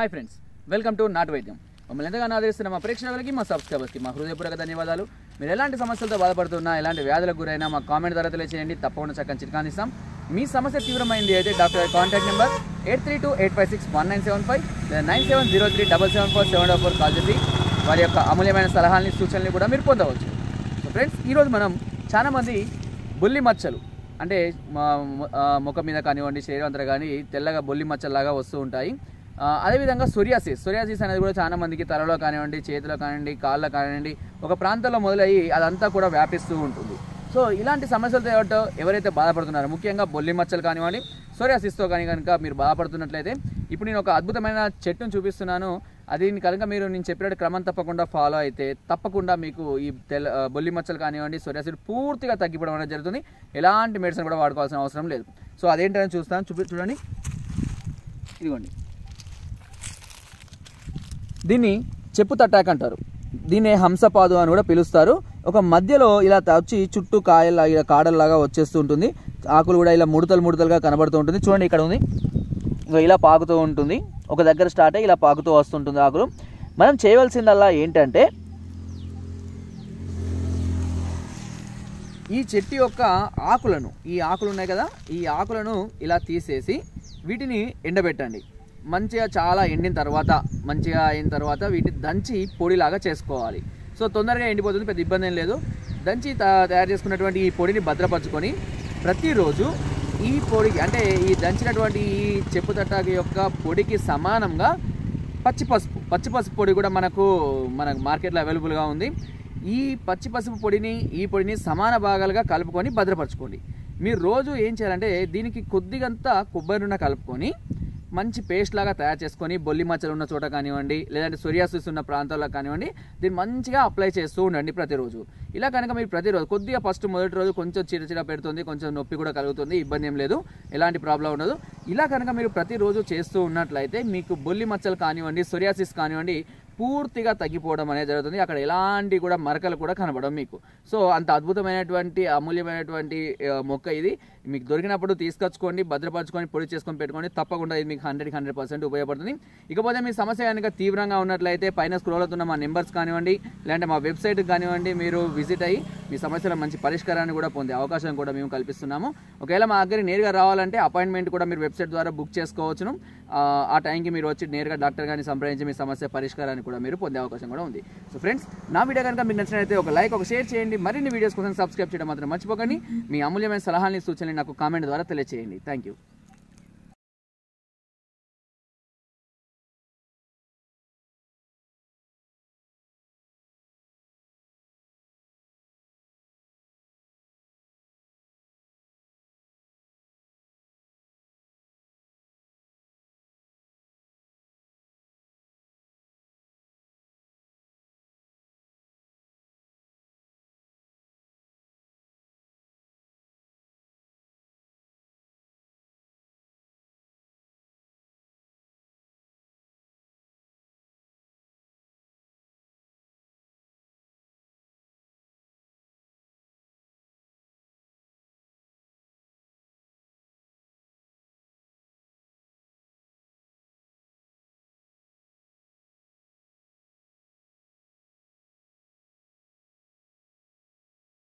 Hi friends welcome to నాటు వైద్యం మమ్మల్ని ఎంతగానో ఆదరిస్తున్న మా ప్రేక్షకులకి మా సబ్స్క్రైబర్స్కి మా హృదయపూర్వక ధన్యవాదాలు. మీరు ఎలాంటి సమస్యలతో బాధపడుతున్నా ఎలాంటి వ్యాధులకు గురైనా మా కామెంట్ ద్వారా తెలియజేయండి తప్పకుండా చక్కని చిట్కాందిస్తాం మీ సమస్య తీవ్రమైంది అయితే doctor contact number eight three two eight five six one nine seven five nine seven zero three double seven four seven four call చేసి వారి యొక్క అమూల్యమైన సలహాలని సూచనలు కూడా మీరు పొందవచ్చు. సో ఫ్రెండ్స్ ఈరోజు మనం చాలామంది బుల్లి మచ్చలు అంటే మా ముఖం మీద కానివ్వండి శరీరం అంతా కానీ తెల్లగా బొల్లి మచ్చల్లాగా వస్తూ ఉంటాయి. అదేవిధంగా సొరియాసిస్. సొరియాసిస్ అనేది కూడా చాలా మందికి తలలో కానివ్వండి చేతిలో కానివ్వండి కాళ్ళలో కానివ్వండి ఒక ప్రాంతంలో మొదలయ్యి అదంతా కూడా వ్యాపిస్తూ ఉంటుంది. సో ఇలాంటి సమస్యలతో ఏమిటో ఎవరైతే బాధపడుతున్నారో ముఖ్యంగా బొల్లి మచ్చలు కానివ్వండి సోరియాసిస్తో కానీ కనుక మీరు బాధపడుతున్నట్లయితే ఇప్పుడు నేను ఒక అద్భుతమైన చెట్టును చూపిస్తున్నాను. అది కనుక మీరు నేను చెప్పినట్టు క్రమం తప్పకుండా ఫాలో అయితే తప్పకుండా మీకు ఈ తెల్ల బొల్లి మచ్చలు కానివ్వండి సోరియాసిస్ పూర్తిగా తగ్గిపోవడం అనేది జరుగుతుంది. ఎలాంటి మెడిసిన్ కూడా వాడుకోవాల్సిన అవసరం లేదు. సో అదేంటని చూస్తాను. చూపి చూడండి. ఇదిగోండి. దీన్ని చెప్పు తట్టాక్ అంటారు. దీన్ని హంసపాదు అని కూడా పిలుస్తారు. ఒక మధ్యలో ఇలా వచ్చి చుట్టూ కాయల్లా ఇలా కాడల్లాగా వచ్చేస్తూ ఉంటుంది. ఆకులు కూడా ఇలా ముడతలు ముడతలుగా కనబడుతూ ఉంటుంది. చూడండి ఇక్కడ ఉంది. ఇలా పాకుతూ ఉంటుంది. ఒక దగ్గర స్టార్ట్ అయ్యి ఇలా పాకుతూ వస్తుంటుంది ఆకులు. మనం చేయవలసిందల్లా ఏంటంటే ఈ చెట్టు యొక్క ఆకులను ఈ ఆకులు ఉన్నాయి కదా ఈ ఆకులను ఇలా తీసేసి వీటిని ఎండబెట్టండి. మంచిగా చాలా ఎండిన తర్వాత మంచిగా అయిన తర్వాత వీటిని దంచి పొడిలాగా చేసుకోవాలి. సో తొందరగా ఎండిపోతుంది పెద్ద ఇబ్బంది ఏం లేదు. దంచి తయారు చేసుకున్నటువంటి ఈ పొడిని భద్రపరచుకొని ప్రతిరోజు ఈ పొడికి అంటే ఈ దంచినటువంటి ఈ చెప్పు యొక్క పొడికి సమానంగా పచ్చి పసుపు పచ్చి పసుపు పొడి కూడా మనకు మనకు మార్కెట్లో అవైలబుల్గా ఉంది. ఈ పచ్చి పసుపు పొడిని ఈ పొడిని సమాన భాగాలుగా కలుపుకొని భద్రపరచుకోండి. మీరు రోజు ఏం చేయాలంటే దీనికి కొద్దిగంత కొబ్బరి నూనె కలుపుకొని మంచి పేస్ట్ లాగా తయారు చేసుకొని బొల్లి మచ్చలు ఉన్న చోట కానివ్వండి లేదంటే సొరియాసిస్ ఉన్న ప్రాంతాల్లో కానివ్వండి దీన్ని మంచిగా అప్లై చేస్తూ ఉండండి ప్రతిరోజు. ఇలా కనుక మీరు ప్రతిరోజు కొద్దిగా ఫస్ట్ మొదటి రోజు కొంచెం చిర చిర పెడుతుంది కొంచెం నొప్పి కూడా కలుగుతుంది ఇబ్బంది ఏం లేదు ఎలాంటి ప్రాబ్లం ఉండదు. ఇలా కనుక మీరు ప్రతిరోజు చేస్తూ ఉన్నట్లయితే మీకు బొల్లి మచ్చలు కానివ్వండి సొరియాసిస్ కానివ్వండి పూర్తిగా తగ్గిపోవడం అనేది జరుగుతుంది. అక్కడ ఎలాంటి కూడా మరకలు కూడా కనబడం మీకు. సో అంత అద్భుతమైనటువంటి అమూల్యమైనటువంటి మొక్క ఇది. మీకు దొరికినప్పుడు తీసుకొచ్చుకోండి భద్రపరచుకొని పొడి చేసుకొని పెట్టుకోండి తప్పకుండా ఇది మీకు హండ్రెడ్కి హండ్రెడ్ పర్సెంట్ ఉపయోగపడుతుంది. ఇకపోతే మీ సమస్య కనుక తీవ్రంగా ఉన్నట్లయితే పైన స్క్రోల్ అవుతున్న మా నెంబర్స్ కానివ్వండి లేదంటే మా వెబ్సైట్ కానివ్వండి మీరు విజిట్ అయ్యి మీ సమస్యల మంచి పరిష్కారాన్ని కూడా పొందే అవకాశం కూడా మేము కల్పిస్తున్నాము. ఒకవేళ మా దగ్గర నేరుగా రావాలంటే అపాయింట్మెంట్ కూడా మీరు వెబ్సైట్ ద్వారా బుక్ చేసుకోవచ్చును. ఆ, ఆ టైంకి మీరు వచ్చి నేరుగా డాక్టర్ గారిని సంప్రదించి మీ సమస్య పరిష్కారాన్ని కూడా మీరు పొందే అవకాశం కూడా ఉంది. సో ఫ్రెండ్స్ నా వీడియో కనుక మీకు నచ్చినట్లయితే ఒక లైక్ ఒక షేర్ చేయండి. మరిన్ని వీడియోస్ కోసం సబ్స్క్రైబ్ చేయడం మాత్రం మర్చిపోకండి. మీ అమూల్యమైన సలహాలని సూచనలు నాకు కామెంట్ ద్వారా తెలియజేయండి థ్యాంక్ యూ